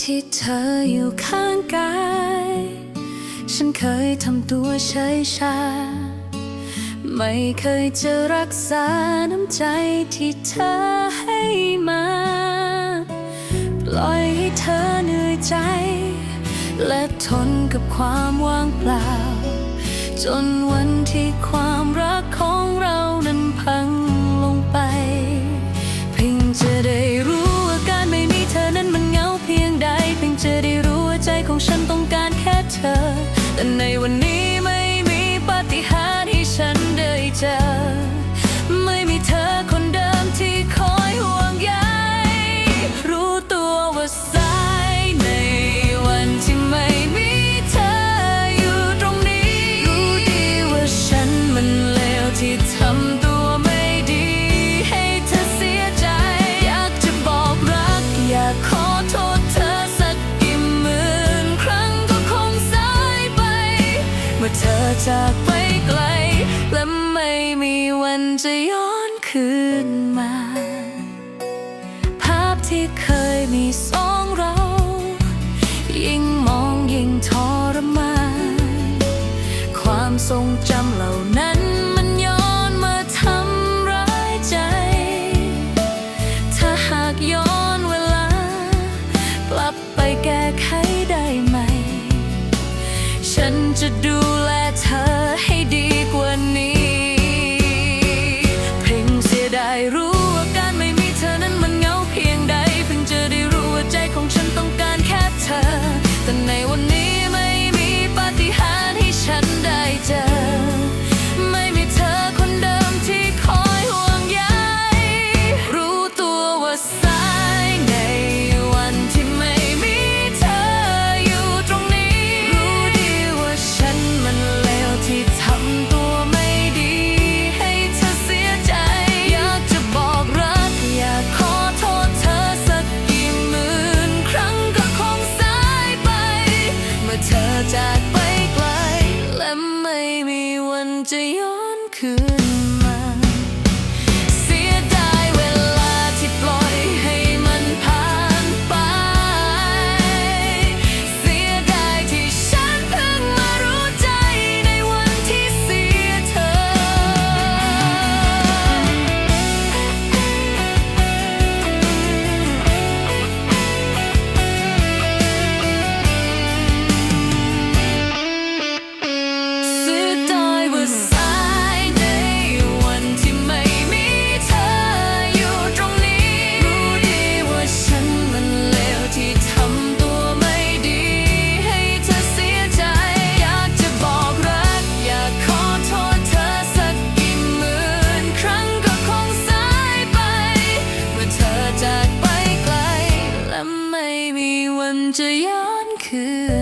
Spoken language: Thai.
ที่เธออยู่ข้างกาย ฉันเคยทำตัวเฉยชา ไม่เคยจะรักษาน้ำใจที่เธอให้มา ปล่อยให้เธอเหนื่อยใจ และทนกับความว่างเปล่า จนวันที่ความรักของเรานั้นพังลงไป เพียงจะได้ เธอ แต่ในวันนี้ จากไปไกล และไม่มีวันจะย้อนคืนมา ภาพที่เคยมีสองเรา ยิ่งมองยิ่งทรมานความทรงจำเหล่านั้นมันย้อนมาทำร้ายใจ ถ้าหากย้อนเวลา กลับไปแก้ไขได้ไหม ฉันจะดู to you ไม่มีวันจะย้อนคืน